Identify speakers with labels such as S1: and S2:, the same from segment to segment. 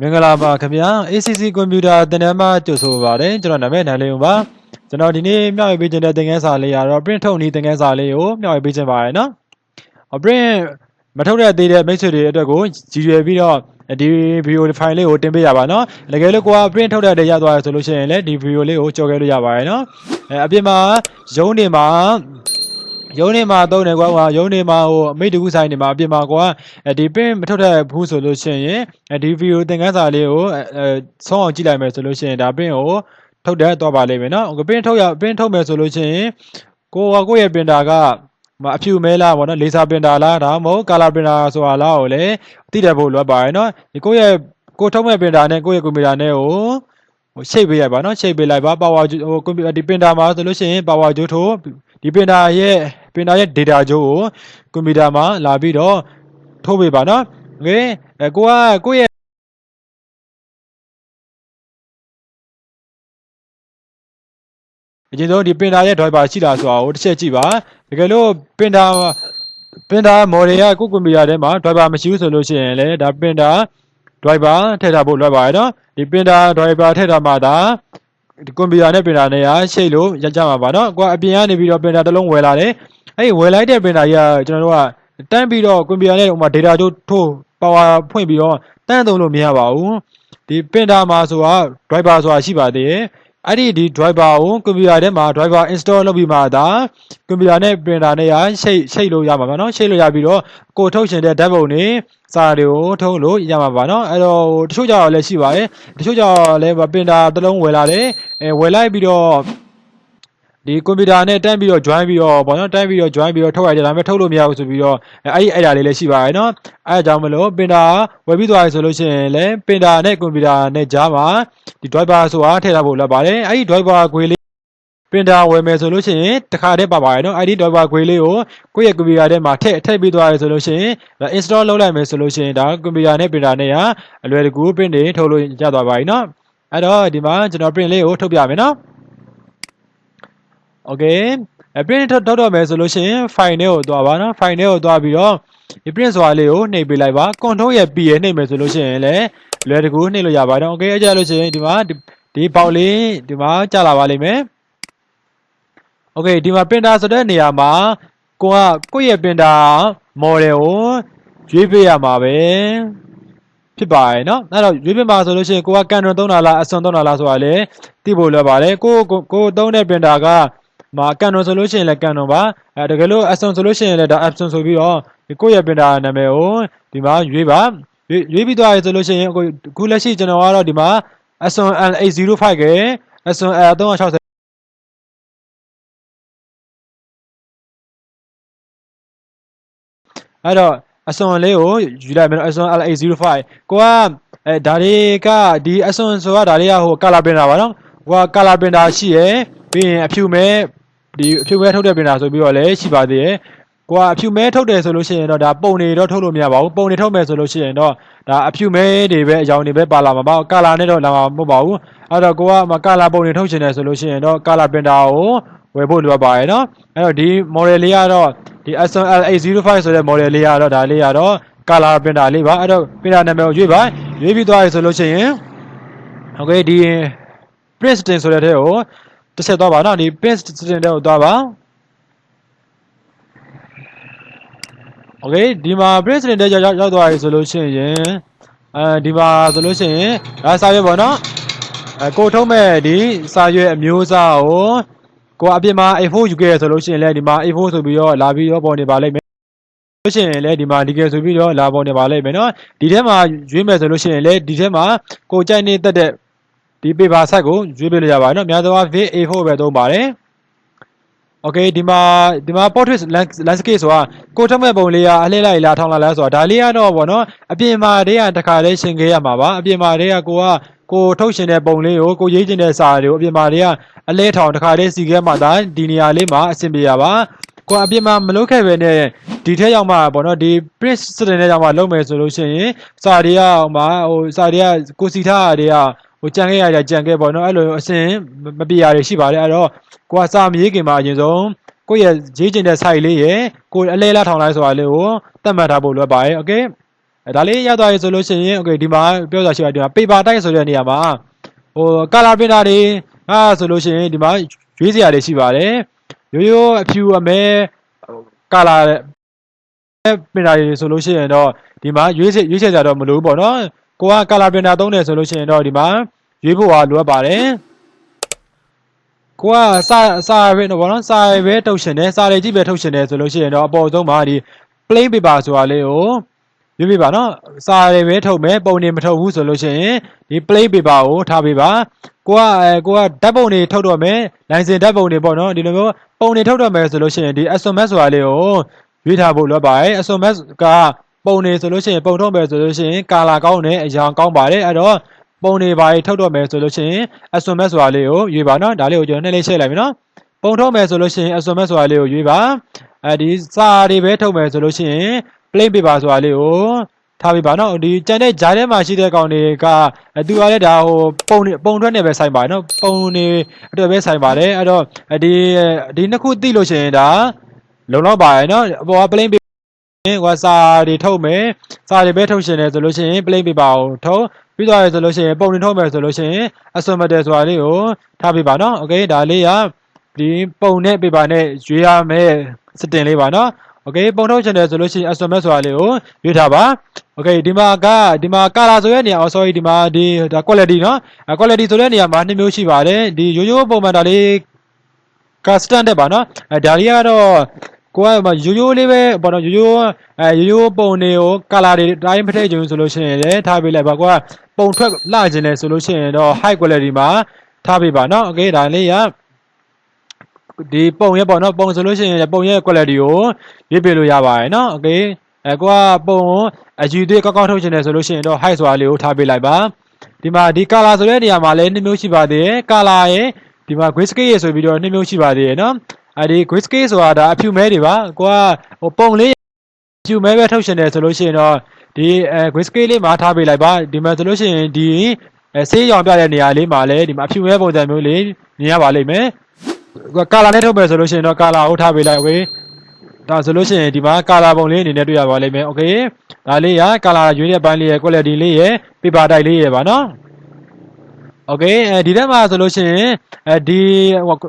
S1: မင်္ဂလာပါခင်ဗျာ ACC ကွန်ပျူတာသင်တန်းမှာကြိုဆိုပါရစေကျွန်တော်နာမည်နိုင်လေးဦးပါကျွန်တော်ဒီနေ့မျှဝေပေးခြင်းတဲ့သင်ခန်းစာလေးကတော့ print ထုတ်နည်းသင်ခန်းစာလေးကိုမျှဝေပေးခြင်းပါရယ်နော်အ print မထုတ်တဲ့သေးတဲ့မိတ်ဆွေတွေအတွက်ကိုကြည်ရွယ်ပြီးတော့ဒီ video file လေးကိုတင်ပေးရပါနော်တကယ်လို့ကိုက print ထုတ်တဲ့တည်းရသွားရဆိုလို့ရှိရင်လည်းဒီ video လေးကိုကြော်ခဲ့လို့ရပါရယ်နော်အဲအပြင်မှာရုံးနေမှာ ရုံးနေမှာတုံးတယ်ကွာဟိုရုံးနေမှာဟိုအမိတ်တကူဆိုင်နေမှာအပြင်မှာကွာအဲဒီ print မထုတ်တဲ့ဘူးဆိုလို့ရှိရင်အဲဒီ video သင်ခန်းစာလေးကိုအဲဆုံးအောင်ကြည့်လိုက်မယ်ဆိုလို့ရှိရင်ဒါ print ကိုထုတ်တဲ့တော့ပါလိမ့်မယ်နော် print ထုတ်ရ print ထုတ်မယ်ဆိုလို့ရှိရင်ကိုကကိုယ့်ရဲ့ printer ကမအဖြူမဲလားဗောနော်လေဆာပင်တာလားဒါမှမဟုတ်ကာလာပင်တာဆိုတာလားကိုလည်းသိတယ်ဖို့လိုအပ်ပါတယ်နော်ဒီကိုယ့်ရဲ့ကိုထုတ်မဲ့ပင်တာနဲ့ကိုယ့်ရဲ့ကွန်ပျူတာနဲ့ကိုဟိုရှိတ်ပေးရပါနော်ရှိတ်ပေးလိုက်ပါပါဝါဟိုကွန်ပျူတာဒီပင်တာမှာဆိုလို့ရှိရင်ပါဝါဂျိုးထိုးဒီပင်တာရဲ့ ပင်တာရဲ့ data ကြိုးကိုကွန်ပျူတာမှာလာပြီးတော့ထုတ်ပေးပါနော်ငယ်ကိုကကိုရဲ့အရင်ဆုံးဒီပင်တာရဲ့ driver ရှိတာဆိုတာကိုတစ်ချက်ကြည့်ပါတကယ်လို့ပင်တာပင်တာ model ကကိုကွန်ပျူတာထဲမှာ driver မရှိဘူးဆိုလို့ရှိရင်လည်းဒါပင်တာ driver ထည့်ထားဖို့လွယ်ပါရဲ့နော်ဒီပင်တာ driver ထည့်ထားမှသာကွန်ပျူတာနဲ့ပင်တာနဲ့ရရှိလို့ရကြမှာပါနော်ကိုကအပြင်ကနေပြီးတော့ပင်တာတစ်လုံးဝယ်လာတယ် အဲ့ဒီဝယ်လိုက်တဲ့ printer ကြီးကကျွန်တော်တို့ကတန်းပြီးတော့ကွန်ပျူတာနဲ့ဥမာ data တို့ထိုး power ဖွင့်ပြီးတော့တန်းသုံးလို့မရပါဘူးဒီ printer မှာဆိုတာ driver ဆိုတာရှိပါသေးတယ်အဲ့ဒီဒီ driver ကိုကွန်ပျူတာထဲမှာ driver install လုပ်ပြီးမှသာကွန်ပျူတာနဲ့ printer နဲ့ရရှိတ်ရှိတ်လို့ရမှာပါနော်ရှိတ်လို့ရပြီးတော့ကိုထုတ်ရှင်တဲ့ဓာတ်ပုံတွေစာတွေကိုထုတ်လို့ရမှာပါနော်အဲ့တော့တချို့ကြောင်လည်းရှိပါတယ်တချို့ကြောင်လည်းပင်တာတစ်လုံးဝယ်လာတယ်အဲဝယ်လိုက်ပြီးတော့ ဒီကွန်ပျူတာနဲ့တန်းပြီးတော့ join ပြီးတော့ဗောနော်တန်းပြီးတော့ join ပြီးတော့ထုတ်ရတယ်ဒါပေမဲ့ထုတ်လို့မရဘူးဆိုပြီးတော့အဲ့ဒီအဲ့ဒါလေးလည်းရှိပါတယ်နော်အဲ့ဒါကြောင့်မလို့ပင်တာဝယ်ပြီးသွားပြီဆိုလို့ရှိရင်လည်းပင်တာနဲ့ကွန်ပျူတာနဲ့ကြားမှာဒီ driver ဆိုတာထည့်ထားဖို့လက်ပါတယ်အဲ့ဒီ driver ခွေလေး printer ဝယ်မယ်ဆိုလို့ရှိရင်တစ်ခါတည်းပါပါတယ်နော် ID driver ခွေလေးကိုကိုယ့်ရဲ့ computer ထဲမှာထည့်ထည့်ပြီးသွားရဆိုလို့ရှိရင်ဒါ install လုပ်လိုက်မယ်ဆိုလို့ရှိရင်ဒါ computer နဲ့ printer နဲ့ကအလွယ်တကူ print တွေထုတ်လို့ရသွားပါပြီနော်အဲ့တော့ဒီမှာကျွန်တော် print လေးကိုထုတ်ပြမယ်နော် okay အ print ထုတ်ထုတ်တော့မယ်ဆိုလို့ရှိရင် file ထဲကိုသွားပါနော် file ထဲကိုသွားပြီးတော့ဒီ print ဆိုတာလေးကိုနှိပ်ပေးလိုက်ပါ control ရဲ့ p ရဲ့နှိပ်မယ်ဆိုလို့ရှိရင်လည်းလွယ်တကူနှိပ်လို့ရပါတယ်နော် okay အကြလို့ရှိရင်ဒီမှာဒီပေါက်လေးဒီမှာကြာလာပါလိမ့်မယ် โอเคဒီမှာ printer ဆိုတဲ့နေရာမှာကိုကကိုယ့်ရဲ့ printer model ကိုရွေးပေးရမှာပဲဖြစ်ပါတယ်เนาะအဲ့တော့ရွေးပေးမှာဆိုလို့ရှိရင်ကိုက Canon သုံးတာလား Epson သုံးတာလားဆိုတာလည်းသိဖို့လွယ်ပါတယ်ကိုကိုကိုသုံးတဲ့ printer က မှာ Canon ဆိုလို့ရှိရင်လည်း Canon ပါအဲတကယ်လို့ Epson ဆိုလို့ရှိရင်လည်းဒါ Epson ဆိုပြီးတော့ဒီကိုယ့်ရဲ့ printer နာမည်ကိုဒီမှာရွေးပါရွေးရွေးပြီးသွားပြီဆိုလို့ရှိရင်အခုခုလက်ရှိကျွန်တော်ကတော့ဒီမှာ Epson L805 က Epson L360 အဲ့တော့အစွန်လေးကိုယူလိုက်မယ်နော်အစွန် LA05 ကိုကအဲဒါတွေကဒီအစွန်ဆိုတာဒါတွေကဟို color printer ပါနော်ဟိုက color printer ရှိရယ်ပြီးရင်အဖြူမဲ ဒီအဖြူမဲထုတ်တဲ့ printer ဆိုပြီးတော့လည်းရှိပါသေးတယ်ကိုကအဖြူမဲထုတ်တယ်ဆိုလို့ရှိရင်တော့ဒါပုံတွေတော့ထုတ်လို့မရပါဘူးပုံတွေထုတ်မယ်ဆိုလို့ရှိရင်တော့ဒါအဖြူမဲတွေပဲအကြောင်းတွေပဲပါလာမှာပါကာလာနဲ့တော့လာမှာမဟုတ်ပါဘူးအဲ့တော့ကိုကမကာလာပုံတွေထုတ်ချင်တယ်ဆိုလို့ရှိရင်တော့ကာလာ printer ကိုဝယ်ဖို့လိုအပ်ပါတယ်နော်အဲ့တော့ဒီ model လေးကတော့ဒီ Epson L805 ဆိုတဲ့ model လေးကတော့ဒါလေးကတော့ color printer လေးပါအဲ့တော့ printer နာမည်ကိုရွေးပါရွေးပြီးသွားပြီဆိုလို့ရှိရင် okay ဒီ print setting ဆိုတဲ့ထဲကို တစ်ဆက်သွားပါနော်ဒီ print setting ထဲကိုသွားပါ okay ဒီမှာ print setting ထဲရောက်ရောက်သွားပြီဆိုလို့ရှိရင်အဲဒီမှာဆိုလို့ရှိရင်ဒါစာရွက်ပေါ့နော်အဲကိုထုံးမဲ့ဒီစာရွက်အမျိုးအစားကိုကိုအပြင်မှာ A4 ယူခဲ့ရဆိုလို့ရှိရင်လည်းဒီမှာ A4 ဆိုပြီးတော့လာပြီးတော့ပေါ်နေပါလိမ့်မယ်လို့ရှိရင်လည်းဒီမှာဒီကယ်ဆိုပြီးတော့လာပေါ်နေပါလိမ့်မယ်နော်ဒီထဲမှာရွေးမယ်ဆိုလို့ရှိရင်လည်းဒီထဲမှာကိုကြိုက်နေတတ်တဲ့ ဒီ paper size ကိုရွေးပေးလို့ရပါတယ်နော်များသောအားဖြင့် A4 ပဲသုံးပါတယ်โอเคဒီမှာဒီမှာ portrait landscape ဆိုတာကိုထုတ်မဲ့ပုံလေးကအလှည့်လိုက်လားထောင်းလာလားဆိုတာဒါလေးကတော့ဗောနော်အပြင်မှာတည်းကတခါလေးရှင်ခဲ့ရမှာပါအပြင်မှာတည်းကကိုကကိုထုတ်ရှင်တဲ့ပုံလေးကိုကိုရေးချင်တဲ့စာတွေကိုအပြင်မှာတည်းကအလဲထောင်တခါလေးစီခဲ့မှသာဒီနေရာလေးမှာအဆင်ပြေရပါကိုအပြင်မှာမလုပ်ခဲ့ပဲနဲ့ဒီထက်ရောက်မှပေါ့နော်ဒီ print student နဲ့ရောက်မှလုပ်မယ်ဆိုလို့ရှိရင်စာတွေကဟိုမှာဟိုစာတွေကကိုစီထားတွေက ဟိုကြံခဲ့ရကြကြံခဲ့ပေါ့နော်အဲ့လိုအစင်မပြေရတွေရှိပါတယ်အဲ့တော့ကိုကစာမရေးခင်မှာအရင်ဆုံးကိုယ့်ရဲ့ရေးချင်တဲ့ site လေးရယ်ကိုအလဲလားထောင်လိုက်ဆိုတာလေးကိုသတ်မှတ်ထားဖို့လွယ်ပါတယ် okay အဲဒါလေးရသွားပြီဆိုလို့ရှိရင်โอเคဒီမှာပြောတာရှိတာဒီမှာ paper type ဆိုတဲ့နေရာမှာဟို color printer တွေဟာဆိုလို့ရှိရင်ဒီမှာရွေးစရာတွေရှိပါတယ်ရိုးရိုးအဖြူအမဲ color ပင်တာတွေဆိုလို့ရှိရင်တော့ဒီမှာရွေးချယ်ရွေးချယ်ကြတော့မလိုဘူးပေါ့နော်ကိုက color printer သုံးတယ်ဆိုလို့ရှိရင်တော့ဒီမှာ ရွေးဖို့ဟာလိုအပ်ပါတယ်ကိုကစာစာပဲတော့ဗောနော်စာပဲထုတ်ရှင်တယ်စာတွေကြည့်ပဲထုတ်ရှင်တယ်ဆိုလို့ရှိရင်တော့အပေါ်ဆုံးမှာဒီ plain paper ဆိုတာလေးကိုရွေးပေးပါနော်စာတွေပဲထုတ်မယ်ပုံတွေမထုတ်ဘူးဆိုလို့ရှိရင်ဒီ plain paper ကိုထားပေးပါကိုကအဲကိုကဓာတ်ပုံတွေထုတ်တော့မယ်လိုင်စင်ဓာတ်ပုံတွေပေါ့နော်ဒီလိုမျိုးပုံတွေထုတ်တော့မယ်ဆိုလို့ရှိရင်ဒီ SMS ဆိုတာလေးကိုရွေးထားဖို့လိုပါတယ် SMS ကပုံတွေဆိုလို့ရှိရင်ပုံထုတ်မယ်ဆိုလို့ရှိရင်ကာလာကောင်းတယ်အရောင်ကောင်းပါတယ်အဲ့တော့ ပုံတွေပါထုတ်တော့မယ်ဆိုလို့ရှိရင် SMS ဆိုတာလေးကိုရွေးပါနော်ဒါလေးကိုကျွန်တော်နှိမ့်လေးရှင်းလိုက်ပြီနော်ပုံထုတ်မယ်ဆိုလို့ရှိရင် SMS ဆိုတာလေးကိုရွေးပါအဲဒီစာတွေပဲထုတ်မယ်ဆိုလို့ရှိရင် plain paper ဆိုတာလေးကိုထားပြပါနော်ဒီကြံတဲ့ဂျားထဲမှာရှိတဲ့ကောင်တွေကအဲသူကလည်းဒါဟိုပုံတွေပုံထွက်နေပဲဆိုင်ပါတယ်နော်ပုံတွေအတွက်ပဲဆိုင်ပါတယ်အဲ့တော့ဒီဒီနှစ်ခုသိလို့ရှိရင်ဒါလုံလောက်ပါရဲ့နော်အပေါ်က plain paper ဟိုစာတွေထုတ်မယ်စာတွေပဲထုတ်ရှင်တယ်ဆိုလို့ရှိရင် plain paper ကိုထုတ် ပြီးသွားရဆိုလို့ရှိရင်ပုံတွေထုတ်မယ်ဆိုလို့ရှိရင် assumption ဆိုတာလေးကိုထားပြပါနော်โอเคဒါလေးကဒီပုံနဲ့ paper နဲ့ရွေးရမယ်စတင်လေးပါနော်โอเคပုံထုတ်ချင်တယ်ဆိုလို့ရှိရင် assumption ဆိုတာလေးကိုရွေးထားပါโอเคဒီမှာကဒီမှာ color ဆိုတဲ့နေရာအော် sorry ဒီမှာဒီဒါ quality เนาะ quality ဆိုတဲ့နေရာမှာနှစ်မျိုးရှိပါတယ်ဒီရိုးရိုးပုံမှန်ဒါလေးက standard ပါเนาะအဲဒါလေးကတော့ ကိုကရိုးရိုးလေးပဲပေါ့နော်ရိုးရိုးအဲရိုးရိုးပုံတွေကို color တွေတိုင်းမထည့်ချင်ဘူးဆိုလို့ရှိရင်လည်းထားပေးလိုက်ပါကိုကပုံထွက်လှချင်တယ်ဆိုလို့ရှိရင်တော့ high quality မှာထားပေးပါเนาะโอเคဒါလေးကဒီပုံရဲ့ပေါ့နော်ပုံဆိုလို့ရှိရင်ပုံရဲ့ quality ကိုရွေးပေးလို့ရပါတယ်เนาะโอเคအဲကိုကပုံအယူသွေးကောက်ကောက်ထုတ်ချင်တယ်ဆိုလို့ရှိရင်တော့ high ဆိုတာလေးကိုထားပေးလိုက်ပါဒီမှာဒီ color ဆိုတဲ့နေရာမှာလည်းနှစ်မျိုးရှိပါသေးတယ် color ရဲ့ဒီမှာ grayscale ရေဆိုပြီးတော့နှစ်မျိုးရှိပါသေးတယ်เนาะ အဲဒီ grayscale ဆိုတာဒါအဖြူမဲတွေပါကိုကဟိုပုံလေးအဖြူမဲပဲထုတ်ရှင်တယ်ဆိုလို့ရှိရင်တော့ဒီအဲ grayscale လေးမှာထားပေးလိုက်ပါဒီမှာဆိုလို့ရှိရင်ဒီဆေးရောင်ပြတဲ့နေရာလေးမှာလည်းဒီမှာအဖြူမဲပုံစံမျိုးလေးမြင်ရပါလိမ့်မယ်ကာလာနဲ့ထုတ်မယ်ဆိုလို့ရှိရင်တော့ကာလာဟုတ်ထားပေးလိုက်ဝေးဒါဆိုလို့ရှိရင်ဒီမှာကာလာပုံလေးအနေနဲ့တွေ့ရပါလိမ့်မယ်။ Okay ဒါလေးကကာလာရွေးတဲ့ပိုင်းလေးရဲ့ quality လေးရဲ့ paper type လေးရဲ့ပါနော်။ โอเคအဲဒီထဲမှာဆိုလို့ရှိရင်အဲဒီ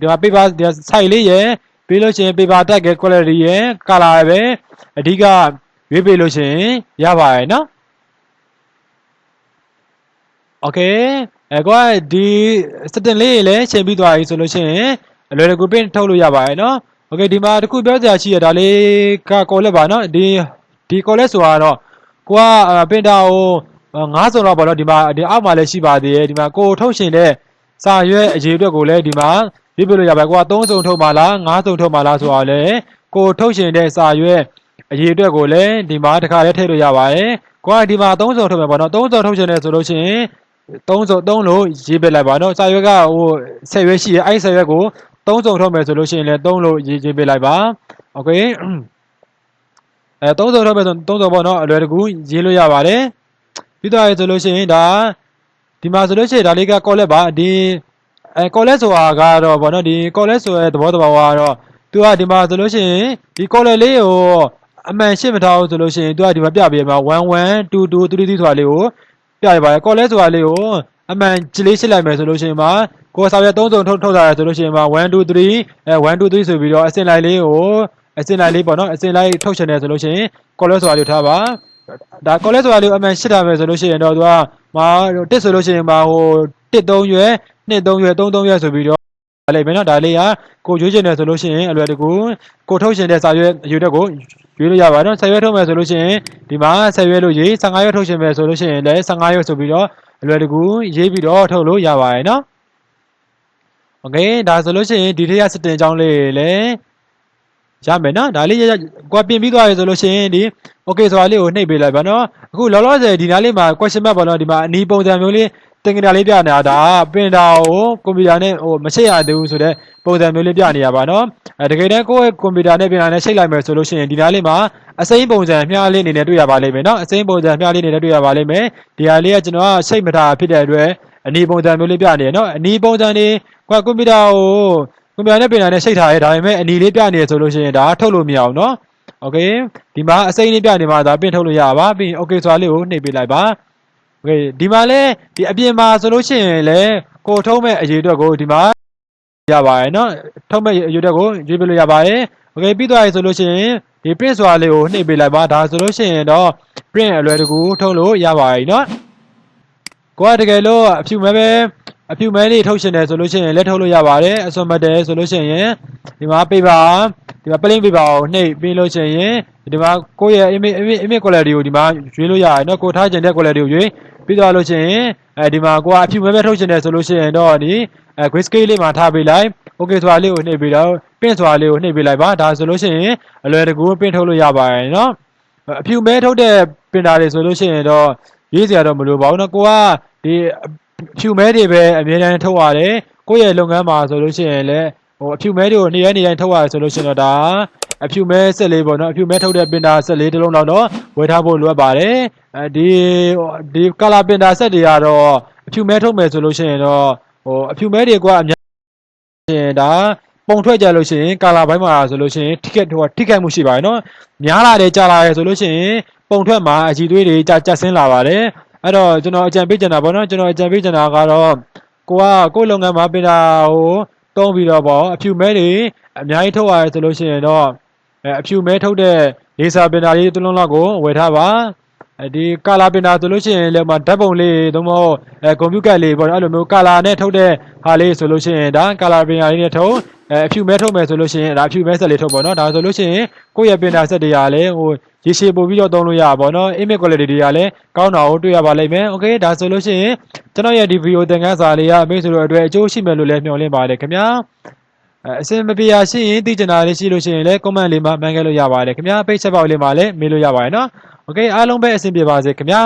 S1: ဒီမှာ paper ဒီ site လေးရဲ့ပြီးလို့ရှိရင် paper type ရဲ့ quality ရဲ့ color ရဲ့ပဲအဓိကရွေးပေးလို့ရှိရင်ရပါတယ်နော်โอเคအဲကွာဒီစတင်လေးလည်းချိန်ပြီးသွားပြီဆိုလို့ရှိရင်အလွယ်တကူ print ထုတ်လို့ရပါတယ်နော်โอเคဒီမှာတခုပြောစရာရှိရဒါလေးက collect ပါနော်ဒီဒီ collect ဆိုတာတော့ကိုက printer ကို ငါးစုံတော့ပေါ့နော်ဒီမှာဒီအောက်မှာလည်းရှိပါသေးတယ်ဒီမှာကိုထုတ်ရှင်တဲ့စာရွက်အရေးအတွက်ကိုလည်းဒီမှာပြပြလို့ရပါတယ်ကိုက3စုံထုတ်မှာလား5စုံထုတ်မှာလားဆိုတာလည်းကိုထုတ်ရှင်တဲ့စာရွက်အရေးအတွက်ကိုလည်းဒီမှာတစ်ခါလေးထည့်လို့ရပါတယ်ကိုကဒီမှာ3စုံထုတ်မယ်ပေါ့နော်3စုံထုတ်ရှင်တယ်ဆိုလို့ရှိရင်3စုံ3လို့ရေးပြလိုက်ပါနော်စာရွက်ကဟိုဆက်ရွက်ရှိရဲ့အဲ့ဆက်ရွက်ကို3စုံထုတ်မယ်ဆိုလို့ရှိရင်လည်း3လို့ရေးရေးပြလိုက်ပါโอเคအဲ3စုံထုတ်မယ်ဆို3စုံပေါ့နော်အလွယ်တကူရေးလို့ရပါတယ် ပြီးတော့ဆိုလို့ရှိရင်ဒါဒီမှာဆိုလို့ရှိရင်ဒါလေးက collect ပါဒီအဲ collect ဆိုတာကတော့ဗောနော်ဒီ collect ဆိုတဲ့သဘောတဘာဝကတော့သူကဒီမှာဆိုလို့ရှိရင်ဒီ collect လေးကိုအမှန်ရှင်းမထားဘူးဆိုလို့ရှိရင်သူကဒီမှာပြပေးမှာ1 1 2 2 3 3ဆိုတာလေးကိုပြရပါတယ် collect ဆိုတာလေးကိုအမှန်ကြလေးရှင်းလိုက်မယ်ဆိုလို့ရှိရင်မှာကိုယ်စာရွက်3စုံထုတ်ထုတ်ထားရဆိုလို့ရှိရင်မှာ1 2 3အဲ1 2 3ဆိုပြီးတော့အစင်လိုက်လေးကိုအစင်လိုက်လေးပေါ့နော်အစင်လိုက်ထုတ်ချင်တယ်ဆိုလို့ရှိရင် collect ဆိုတာလေးထားပါ ဒါ collect ဆိုတာလေးကိုအမှန်ရှင်းတာမယ်ဆိုလို့ရှိရင်တော့သူကမှာတစ်ဆိုလို့ရှိရင်မှာဟိုတစ်3ရွယ်နှစ်3ရွယ်3 3ရွယ်ဆိုပြီးတော့ဒါလေးပဲเนาะဒါလေးကကိုရွေးချင်တယ်ဆိုလို့ရှိရင်အလွယ်တကူကိုထုတ်ရှင်တဲ့စာရွက်အယူတက်ကိုရွေးလို့ရပါတော့ဆက်ရွက်ထုတ်မယ်ဆိုလို့ရှိရင်ဒီမှာဆက်ရွက်လို့ရေး15ရွက်ထုတ်ရှင်မယ်ဆိုလို့ရှိရင်လည်း15ရွက်ဆိုပြီးတော့အလွယ်တကူရေးပြီးတော့ထုတ်လို့ရပါတယ်เนาะโอเคဒါဆိုလို့ရှိရင်ဒီထက်ရစတင်အကြောင်းလေးလည်း ရမယ်နော်ဒါလေးကွာပြင်ပြီးသွားပြီဆိုလို့ရှိရင်ဒီ okay ဆိုတာလေးကိုနှိပ်ပေးလိုက်ပါနော်အခုလောလောဆယ်ဒီနားလေးမှာ question mark ပေါ့နော်ဒီမှာအနီးပုံစံမျိုးလေးတင်ကြတာလေးပြနေတာဒါပင်တာကိုကွန်ပျူတာနဲ့ဟိုမချိတ်ရသေးဘူးဆိုတော့ပုံစံမျိုးလေးပြနေရပါနော်အဲတကယ်တမ်းကိုယ့်ရဲ့ကွန်ပျူတာနဲ့ပင်တာနဲ့ချိတ်လိုက်မယ်ဆိုလို့ရှိရင်ဒီနားလေးမှာအစိမ်းပုံစံမျှလေးအနေနဲ့တွေ့ရပါလိမ့်မယ်နော်အစိမ်းပုံစံမျှလေးအနေနဲ့တွေ့ရပါလိမ့်မယ်ဒီဟာလေးကကျွန်တော်ကချိတ်မထားဖြစ်တဲ့အတွက်အနီးပုံစံမျိုးလေးပြနေရနော်အနီးပုံစံလေးကွာကွန်ပျူတာကို ကွန်ပျူတာနဲ့ပင်တာနဲ့ချိတ်ထားရဲဒါပေမဲ့အနီးလေးပြနေရဆိုလို့ရှိရင်ဒါထုတ်လို့မရအောင်နော် โอเคဒီမှာအစိမ်းလေးပြနေမှာဒါပင့်ထုတ်လို့ရပါပြီးโอเคဆိုတာလေးကိုနှိပ်ပေးလိုက်ပါโอเคဒီမှာလဲဒီအပြင်မှာဆိုလို့ရှိရင်လဲကိုထုံးမဲ့အရေးအတွက်ကိုဒီမှာရပါတယ်เนาะထုံးမဲ့အရေးအတွက်ကိုရွေးပေးလို့ရပါတယ်โอเคပြီးသွားပြီဆိုလို့ရှိရင်ဒီ print ဆိုတာလေးကိုနှိပ်ပေးလိုက်ပါဒါဆိုလို့ရှိရင်တော့ print အလွယ်တကူထုတ်လို့ရပါတယ်เนาะ ကိုကတကယ်လို့အဖြူမဲပဲ အဖြူမဲလေးထုတ်ရှင်တယ်ဆိုလို့ရှိရင်လက်ထုတ်လို့ရပါတယ်အစွန်မတ်တယ်ဆိုလို့ရှိရင်ဒီမှာ paper ဒီမှာ plain paper ကိုနှိပ်ပြီးလို့ရှိရင်ဒီမှာကိုယ့်ရဲ့ image image image quality ကိုဒီမှာရွေးလို့ရတယ်เนาะကိုထားချင်တဲ့ quality ကိုရွေးပြီးသွားလို့ရှိရင်အဲဒီမှာကိုကအဖြူမဲပဲထုတ်ရှင်တယ်ဆိုလို့ရှိရင်တော့ဒီအဲ grayscale လေးမှာထားပေးလိုက် okay ဆိုတာလေးကိုနှိပ်ပြီးတော့ print ဆိုတာလေးကိုနှိပ်ပေးလိုက်ပါဒါဆိုလို့ရှိရင်အလွယ်တကူ print ထုတ်လို့ရပါတယ်เนาะ အဖြူမဲထုတ်တဲ့ပင်တာတွေဆိုလို့ရှိရင်တော့ရေးစရာတော့မလိုပါဘူးเนาะကိုကဒီအ ဖြူမဲတွေပဲအမြဲတမ်းထုတ်ရတယ်ကိုယ့်ရဲ့လုပ်ငန်းမှာဆိုလို့ရှိရင်လည်းဟိုအဖြူမဲတွေကိုနေ့ရက်နေ့တိုင်းထုတ်ရတယ်ဆိုလို့ရှိရင်တော့ဒါအဖြူမဲ14ပေါ့နော်အဖြူမဲထုတ်တဲ့ပင်တာ14တလုံးလောက်တော့ဝယ်ထားဖို့လိုအပ်ပါတယ်အဲဒီဒီကလာပင်တာဆက်တွေကတော့အဖြူမဲထုတ်မယ်ဆိုလို့ရှိရင်တော့ဟိုအဖြူမဲတွေကအများရှင်ဒါပုံထွက်ကြလို့ရှိရင်ကာလာဘိုင်းမှာဆိုလို့ရှိရင် ticket ဟို ticket မှုရှိပါတယ်နော်များလာတယ်ကြာလာတယ်ဆိုလို့ရှိရင်ပုံထွက်မှာအကြီးသွေးတွေကြာကျဆင်းလာပါတယ် အဲ့တော့ကျွန်တော်အကြံပေးချင်တာပေါ့နော်ကျွန်တော်အကြံပေးချင်တာကတော့ကိုကကိုယ့်လုပ်ငန်းမှာပြင်တာဟိုတုံးပြီးတော့ပေါ့အဖြူမဲတွေအများကြီးထုတ်ရတယ်ဆိုလို့ရှိရင်တော့အဲအဖြူမဲထုတ်တဲ့လေဆာပင်တာလေးတစ်လုံးလောက်ကိုဝယ်ထားပါအဲဒီကာလာပင်တာဆိုလို့ရှိရင်လည်းမဓာတ်ပုံလေးသို့မဟုတ်အဲကွန်ပျူတာလေးပေါ့နော်အဲ့လိုမျိုးကာလာနဲ့ထုတ်တဲ့ဟာလေးဆိုလို့ရှိရင်ဒါကာလာပင်တာလေးနဲ့ထုတ် အဲအဖြူမဲထုတ်မယ်ဆိုလို့ရှိရင်ဒါအဖြူမဲဆက်လေးထုတ်ပေါ့နော်ဒါဆိုလို့ရှိရင်ကိုယ့်ရဲ့ပင်တာဆက်တွေကလည်းဟိုရေရှည်ပို့ပြီးတော့သုံးလို့ရပါပေါ့နော် image quality တွေကလည်းကောင်းတာကိုတွေ့ရပါလိမ့်မယ် okay ဒါဆိုလို့ရှိရင်ကျွန်တော်ရဲ့ဒီ video သင်ခန်းစာလေးကမိတ်ဆွေတို့အတွက်အကျိုးရှိမယ်လို့လည်းမျှော်လင့်ပါတယ်ခင်ဗျာအစင်မပြေရရှိရင်သိချင်တာလေးရှိလို့ရှိရင်လည်း comment လေးမှာမှန်းခဲ့လို့ရပါတယ်ခင်ဗျာ page ချက်ပေါက်လေးမှာလည်းမေးလို့ရပါတယ်နော် okay အားလုံးပဲအဆင်ပြေပါစေခင်ဗျာ